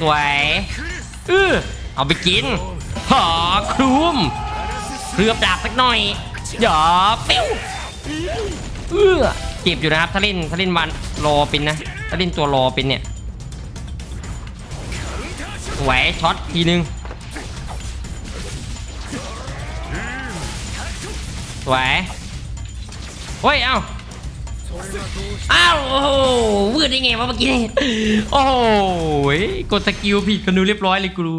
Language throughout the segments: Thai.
สวยเออเอาไปกินหอคลุมเคลือบดาบสักหน่อยหยอปิ้วเออเจ็บอยู่นะครับถ้าเล่นถ้าเล่นวันรอเป็นนะถ้าเล่นตัวรอเป็นเนี่ยสวยช็อตทีนึงสวยเฮ้ย เอ้า อ้าวโอ้โหวืดได้ไงวะเมื่อกี้ โอ้โหกดสกิลผิดกันดูเรียบร้อยเลยกูรู้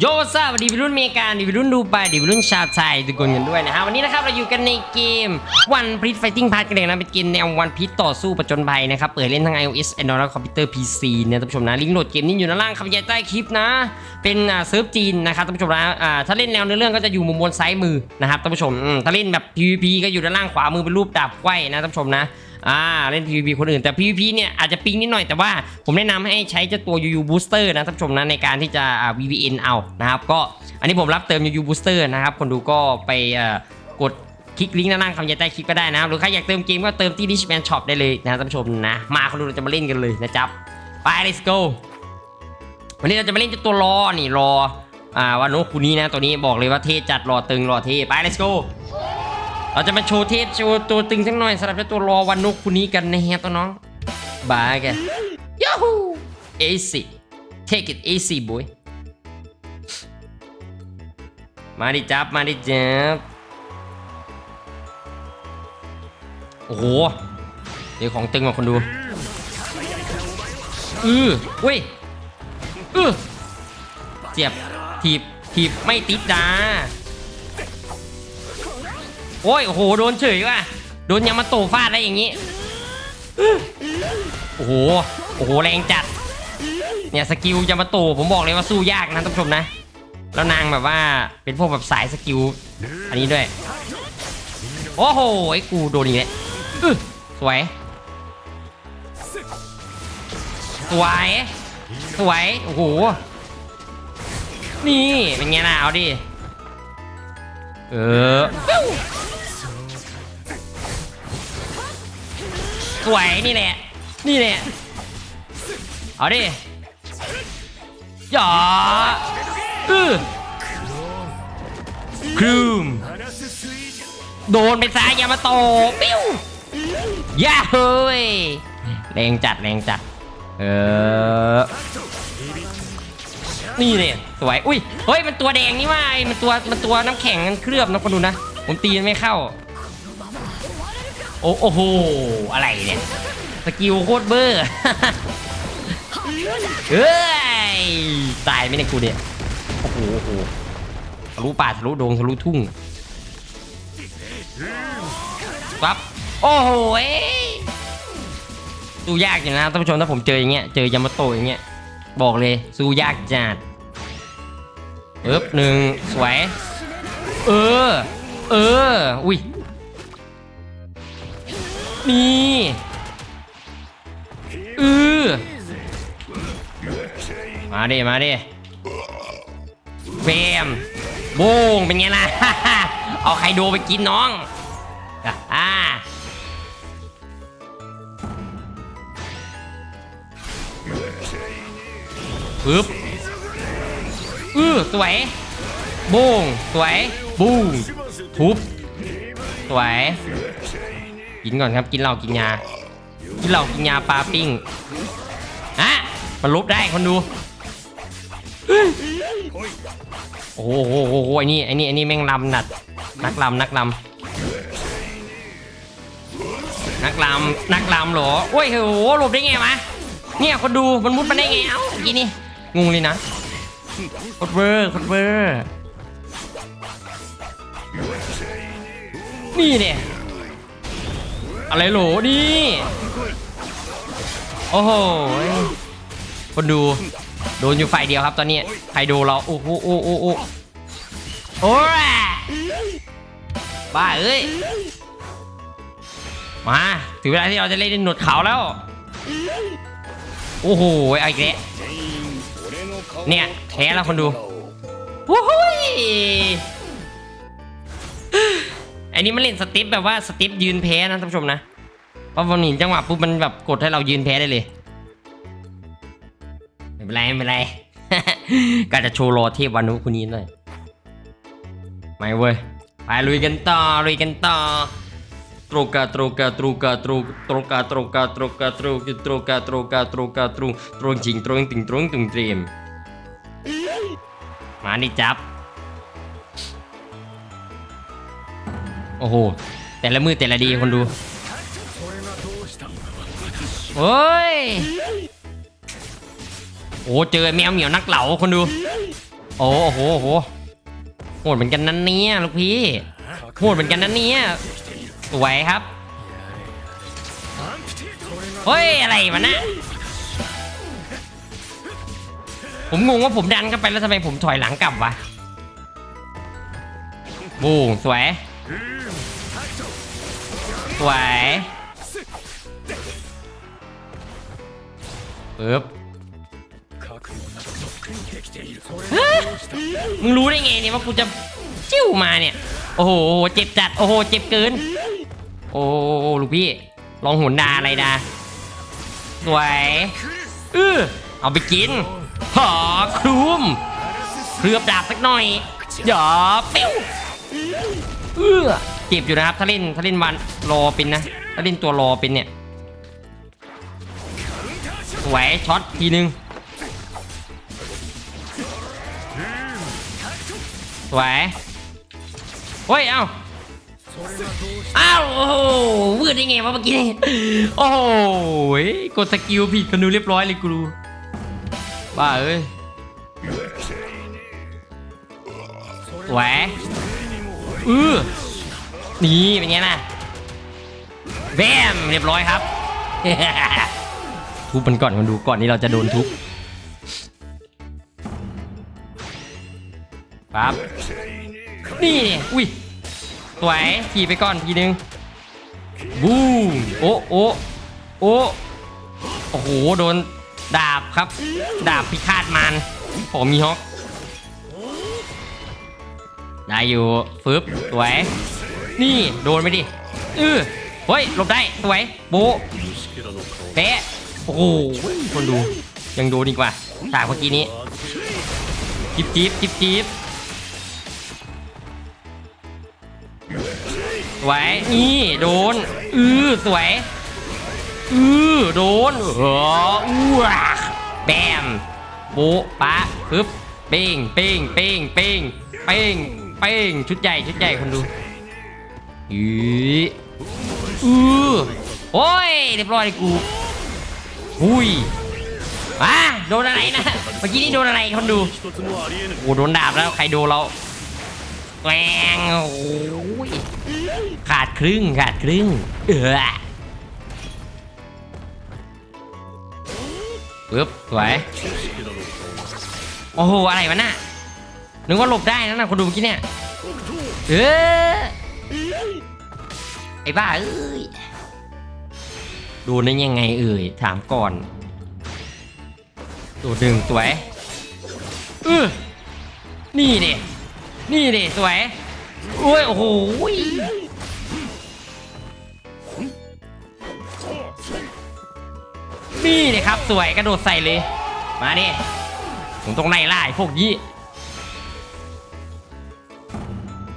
โยสวัสดีวัยรุ่นเมริกันวัยรุ่นดูไบดีวัยรุ่นชาวไทยทุกคนกันด้วยนะฮะวันนี้นะครับเราอยู่กันในเกมวันพี e ไฟติ้งพาร์กันเลยนะเป็นเกมแนววันพี e ต่อสู้ประจนภัยนะครับเปิดเล่นทั้ง iOS Android และคอมพิวเตอร์ PC เนี่ยท่านผู้ชมนะลิงก์โหลดเกมนี้อยู่ด้านล่างคำบรรยายใต้คลิปนะ เป็นอ่าเซิร์ฟจีนนะครับท่านผู้ชมนะอ่าถ้าเล่นแนวเนื้อเรื่องก็จะอยู่มุมบนซ้ายมือนะครับท่านผู้ชมอืมถ้าเล่นแบบ PVP ก็อยู่ด้านล่างขวามือเป็นรูปดาบไขว้นะท่านผู้ชมนะ อ่าเล่น PVP คนอื่นแต่ PVP เนี่ยอาจจะปิงนิดหน่อยแต่ว่าผมแนะนำให้ใช้เจ้าตัว UU Booster นะท่านผู้ชมนะในการที่จะ VVN เอานะครับก็อันนี้ผมรับเติม UU Booster นะครับคนดูก็ไปกดคลิกลิงก์ด้านล่างคำยันใต้คลิปก็ได้นะครับหรือใครอยากเติมเกมก็เติมที่ Richman Shop ได้เลยนะท่านผู้ชมนะ มาคนดูเราจะมาเล่นกันเลยนะจ๊ะไป let's go วันนี้เราจะมาเล่นเจ้าตัวรอนี่รออ่าวานโนคุนี้นะตัวนี้บอกเลยว่าเทจัดรอตึงรอเทไป let's go เราจะมาโชว์เทปโชว์ตัวตึงสักหน่อยสำหรับเจ้าตัวรอวันนุกคุนี้กันนะฮะตัวน้องบาแกย a ฮู easy take it easy boy มาดิจับมาดิจับโอ้โหเดี๋ยวของตึงกว่าคนดูอือเว้ยอือเจ็บถีบถีบไม่ติดดา โอ้ยโอ้โหโดนเฉยว่ะโดนยามาโตฟาดได้อย่างงี้โอ้โหโอ้โหแรงจัด เนี่ยสกิลยามาโตผมบอกเลยว่าสู้ยากนะท่านผู้ชมนะ แล้วนางแบบว่าเป็นพวกแบบสายสกิลอันนี้ด้วยโอ้โหไอ้กูโดนอีกแล้วสวย สวย สวย โอ้โห นี่ เป็นไงล่ะเอาดิ เออ สวยนี่แหละ นี่แหละ เอาดิหยออือครูมโดนไปซ้ายยามาโตปิ้วย่าเฮ้ยแรงจัดแรงจัด เออ นี่เนี่ยสวย อุ้ย เฮ้ย มันตัวแดงนี่ว่าไอ้มันตัว มันตัวน้ำแข็งมันเคลือบนะคนดูนะ ผมตีมันไม่เข้า โอ้โอ้โหอะไรเนี่ยสกิลโคตรเบอร์เฮ้ยตายไหมเนี่ยกูเนี่ยโอ้โหโอ้โหทะลุป่าทะลุดงทะลุทุ่งปั๊บโอ้โหสู้ยากอยู่นะท่านผู้ชมถ้าผมเจออย่างเงี้ยเจอยามาโตะอย่างเงี้ยบอกเลยสู้ยากจัดเอ๊บหนึ่งสวยเออ เออ อุ้ย นี่อือมาดิ มาดิเบมโบงเป็นไงล่ะ เอาไคโดไปกินน้องอะอ่าปึ๊บอือสวยโบงสวยบูงทุบสวย กินก่อนครับกินเหล้ากินยา กินเหล้ากินยาปลาปิ้งฮะมันลบได้คนดูโอ้โหโอ้โหไอ้นี่ไอ้นี่ไอ้นี่แม่งลำหนัดนักลำนักลำนักลำนักลำเหรอโอ้ยโหหลบได้ไงวะเนี่ยคนดูมันมุดมาได้ไงเอ้าอกี้นี่งงเลยนะคดเวอร์คดเวอร์นี่เนี่ย อะไรโหลนี่โอ้โหคนดูโดนอยู่ฝ่ายเดียวครับตอนนี้ไฮโดเราโอ้โหโอ้โหโอ้โหโอ้ยบ้าเอ้ยมาถึงเวลาที่เราจะเล่นหนวดเขาวแล้ว โอ้โหเอาอีกเนี่ยแพ้แล้วคนดูวู้ฮู้ย อันนี้มันเล่นสติปแบบว่าสติปยืนแพ้นะท่านผู้ชมนะเพราะวันนี้จังหวะปุ๊บมันแบบกดให้เรายืนแพ้ได้เลยไม่เป็นไรไม่เป็นไร ก็จะโชว์รอเทพวานุคนนี้หน่อยไม่เว้ยไปลุยกันต่อลุยกันต่อตรูกาตรูกาตรูกาตรูตรูกาตรูกาตรูกาตรูตรูกาตรูกาตรูกาตรูตรูจริงตรูติงตรูติงเตรียมมานี่จับ โอ้โห แต่ละมือแต่ละดีคนดู โอ้ย โอ้เจอแมวเหมียวนักเหลาคนดู โอ้โหโอ้โหโหดเหมือนกันนั่นเนี่ยลูกพี่โหดเหมือนกันนั่นเนี่ยสวยครับเฮ้ยอะไรวะนนะผมงงว่าผมดันเข้าไปแล้วทำไมผมถอยหลังกลับวะบูสวย สวยปึ๊บมึงรู้ได้ไงเนี่ยว่ากูจะจิ้วมาเนี่ย โอ้โห เจ็บจัด โอ้โห เจ็บเกิน โอ้โหลูกพี่ ลองหุนดาอะไรดาสวยเออเอาไปกินหอคลุมเคลือบดาบสักหน่อยหยอปิ้วเออเจ็บอยู่นะครับ ถ้าเล่นถ้าเล่นวันรอเป็นนะ ถ้าเล่นตัวรอเป็นเนี่ยสวยช็อตทีนึงสวยเฮ้ย เอ้าอ้าวโอ้โหวืดได้ไงวะเมื่อกี้นี่โอ้โหกดสกิลผิดกันดูเรียบร้อยเลยกูรู้บ้าเอ้ยสวยอือ นี่เป็นไงล่ะแบมเรียบร้อยครับ ทุบมันก่อนมันดูก่อนที่เราจะโดนทุบปั๊บนี่อุ้ยสวยขี่ไปก่อนทีนึงบูมโอ้โอ้โอ้โอ้โหโดนดาบครับ ดาบพิฆาตมารผมมีฮอกได้อยู่ฟึบสวย นี่โดนไปดิเออเฮ้ยหลบได้สวยโบะเป๊ะโอ้โหคนดูยังโดนดีกว่าฉากเมื่อกี้นี้จิบจิบจิบจิบสวยนี่โดนอือสวยอือโดนเอออู้ว่ะแบมโบะปะปึ๊บเป้งเป้งเป้งเป้งเป้งเป้งชุดใหญ่ชุดใหญ่คนดู อืออือโอ้ยเรียบร้อยกูอุ้ยอะโดนอะไรนะเมื่อกี้นี่โดนอะไรคนดูโอ้โดนดาบแล้วใครโดนเราแหวงโอ้ยขาดครึ่งขาดครึ่ง เออปึ๊บสวยโอ้โหอะไรวะน่ะนึกว่าหลบได้นะนะคนดูเมื่อกี้เนี่ยเออ ไอ้บ้าเอ้ย ดูได้ยังไงเอ่ย ถามก่อน ตัวหนึ่งสวยเออนี่ดินี่ดิสวยโอ้ยโอ้โหนี่เลยครับสวยกระโดดใส่เลย มาดิผมต้องไล่ล่าพวกนี้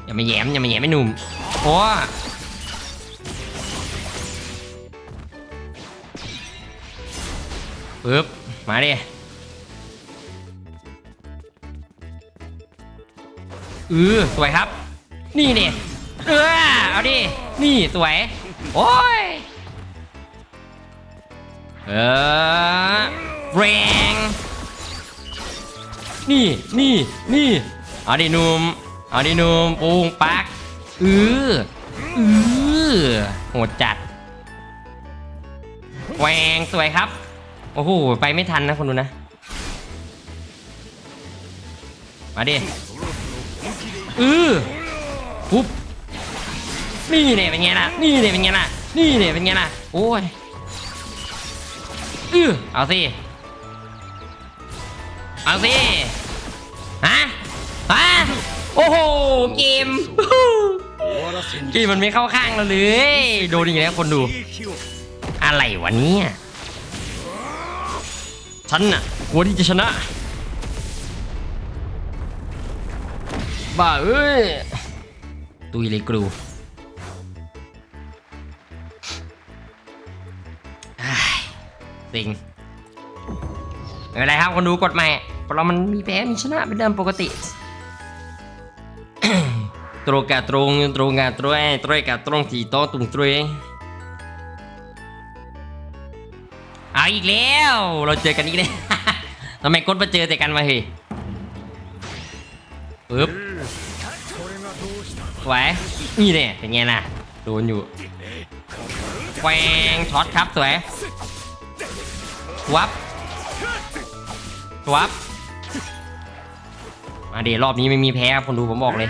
อย่ามาแหยมอย่ามาแหยมไม่หนุ่ม โอ้ปึ๊บ มาดิเออสวยครับ นี่เนี่ยเออเอาดิ นี่สวย โอ้ย เออแรงนี่ นี่ นี่ เอาดินุ่มเอาดินุ่มปูงปัก ออเออโหดจัดแหวงสวยครับ โอ้โห ไปไม่ทันนะคนดูนะ มาดิอือปุ๊บ นี่เนี่ยเป็นไงล่ะ นี่เนี่ยเป็นไงล่ะ นี่เนี่ยเป็นไงล่ะ โอ้ยอือเอาสิ เอาสิ ฮะ ฮะ โอ้โห เกม เกมมันไม่เข้าข้างเราเลย โดนอีกแล้วคนดู อะไรวะเนี่ยฉันน่ะกลัวที่จะชนะ บ้าเอ้ยตุยเลยกรูอ้ายสิงไม่เป็นไรครับคนดูกดใหม่เพราะเรามันมีแพ้มีชนะเป็นเดิมปกติ ตรกะตรงตรงกะตรงตรงกะตรงที่โตตุงตรงเอาอีกแล้ว เราเจอกันอีกแล้วทำไมกดมาเจอแต่กันมาเฮ้ยปึ๊บไหวนี่เนี่ยเป็นไงล่ะโดนอยู่แควงช็อตครับสวยวับวับมาเดี๋ยวรอบนี้ไม่มีแพ้ครับคนดูผมบอกเลย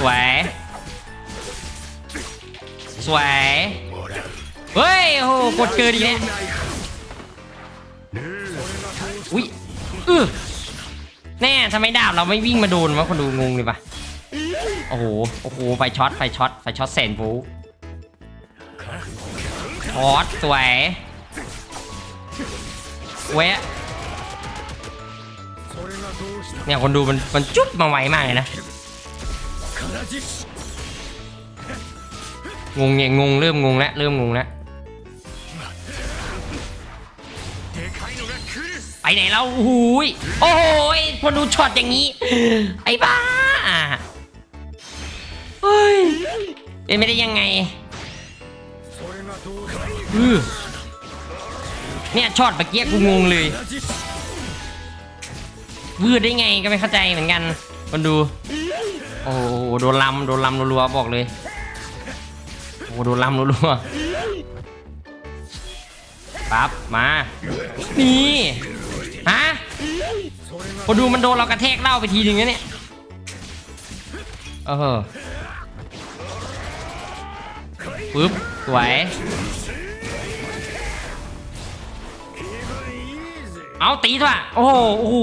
สวย สวย เฮ้ย โอ้โหกดเกินอีกแล้วอุ้ยอือแน่ทำไมดาบเราไม่วิ่งมาโดนวะคนดูงงเลยปะโอ้โห โอ้โห ไฟช็อต ไฟช็อต ไฟช็อตแสนโวลต์ช็อตสวยแวะเนี่ยคนดูมันมันจุดมาไวมากเลยนะ งงเนี่ยงงเริ่มงงแล้วเริ่มงงแล้วไปไหนแล้วโอ้โหยโอ้โหพอดูช็อตอย่างนี้ ไอ้บ้าเฮ้ยเป็นไม่ได้ยังไงเนี่ยช็อตเมื่อกี้กูงงเลยวืดได้ไงก็ไม่เข้าใจเหมือนกันคนดู โอ้โหโดนลำโดนลำรัวๆบอกเลยโอ้โหโดนลำรัวๆปั๊บมานี่ฮะพอดูมันโดนเรากระแทกเล่าไปทีนึงนะเนี่ยเออปึ๊บสวยเอาตีด้วยโอ้โหโอ้โห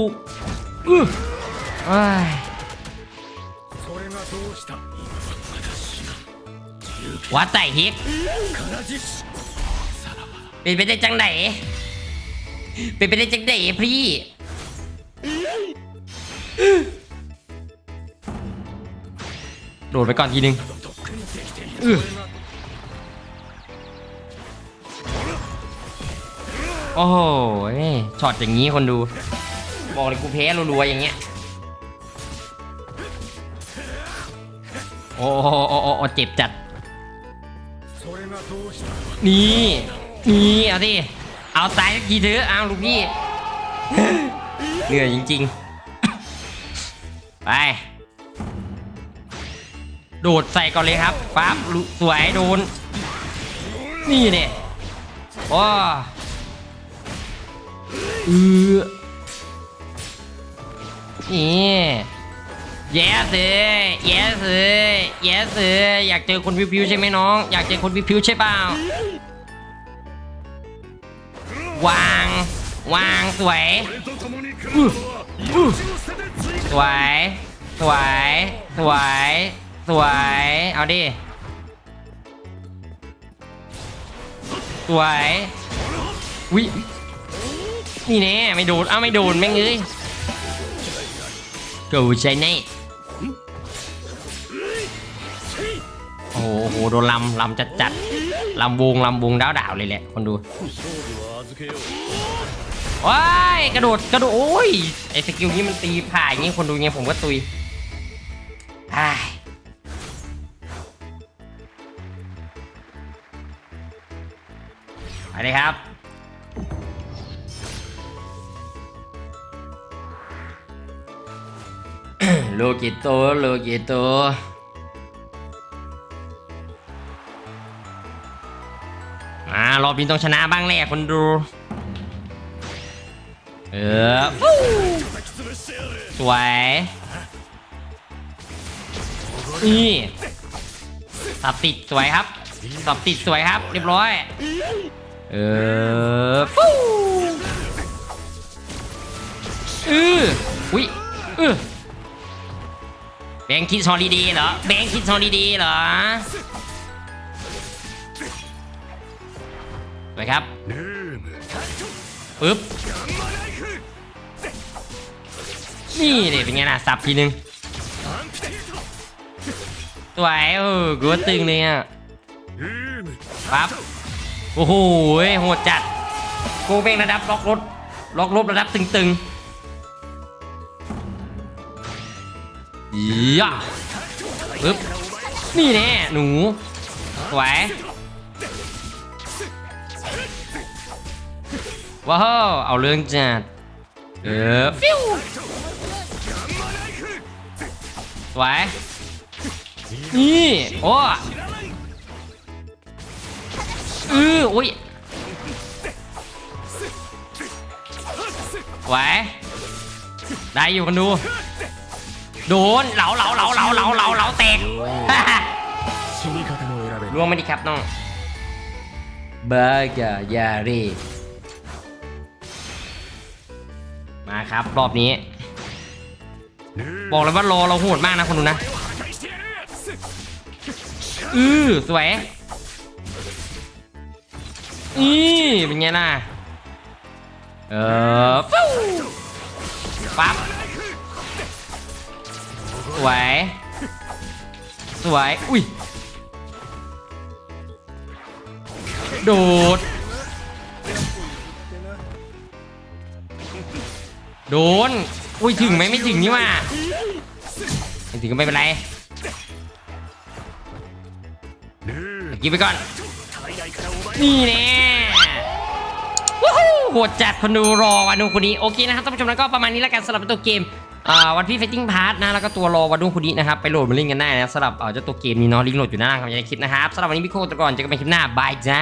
อื้อเอ้ย วัดใส่ฮิกเป็นไปได้จังไหน เป็นไปได้จังไหนพี่โดดไปก่อนทีนึงอื้อโอ้โหช็อตอย่างนี้คนดู บอกเลยกูแพ้รัวๆอย่างเงี้ย โอ้โหโอ้โหโอ้โหเจ็บจัด นี่นี่เอาสิเอาตายสักทีเถอะเอาลูกพี่เหนื่อยจริง ๆ ไป โดดใส่ก่อนเลยครับปั๊บสวยโดน นี่เนี่ยโอ้เออนี่ แย่เลยแย่เลยแย่เลยอยากเจอคนพิวๆใช่ไหมน้อง อยากเจอคนพิวๆใช่เปล่าวาง วางสวยสวยสวยสวยสวยเอาดิสวยวินี่แน่ไม่โดนเอ้าไม่โดนแม่งเอ้ยกูใจแน่ โอ้โหโดนลำลำจัดจัดๆลำวงลำวงดาวดาวๆเลยแหละคนดูว้ายกระโดดกระโดดโอ้ยไอสกิลนี้มันตีผ่าอย่างงี้คนดูไงผมก็ตุยอ้ายไปเลยครับโลกิโตโลกิโต อบนี้ต้องชนะบ้างแหละคนดู เออ สวย นี่สับติดสวยครับสับติดสวยครับ เรียบร้อย เออฟูอืออุ้ยอือแบงค์คิดฮอลิเดย์เหรอ แบงค์คิดฮอลิเดย์เหรอ ไปครับปึ๊บนี่เลยเป็นไงนะสับทีนึงสวยเออกูว่าตึงเลยอะปั๊บโอ้โหโหดจัดกูเป็นระดับล็อกรถล็อกรถระดับตึงๆย่าปึ๊บนี่แน่หนูสว ว้าวเอาเรื่องจัดเออฟิวสวยนี่โอ้เออโอ้ยไหวได้อยู่กันดู โดนเหลาเหลาเหลาเหลาเหลาเหลาเหลาแตกร่วงไม่ได้ครับน้องบากายารี ครับ รอบนี้ บอกเลยว่ารอเราโหดมากนะคนดูนะ อือสวยนี่เป็นไงล่ะ เออฟูปั๊บสวย สวย อุ้ย โดด โดน อุ้ยถึงไหมไม่ถึงนี่ว่าไม่ถึงก็ไม่เป็นไรกินไปก่อน นี่แน่ว้าวโหดจัดคนดูรอวันดูคนนี้โอเคนะครับท่านผู้ชมแล้วก็ประมาณนี้แล้วกันสำหรับตัวเกมอ่าวันพี่เฟตติ้งพาร์ทนะแล้วก็ตัวรอวันดูคนนี้นะครับไปโหลดมาเล่นกันได้นะสำหรับเอ่อเจ้าตัวเกมนี้เนาะลิงก์โหลดอยู่หน้าล่างคำยันคลิปนะครับสำหรับวันนี้พี่โคตรก่อนเจอกันใหม่คลิปหน้าบายจ้า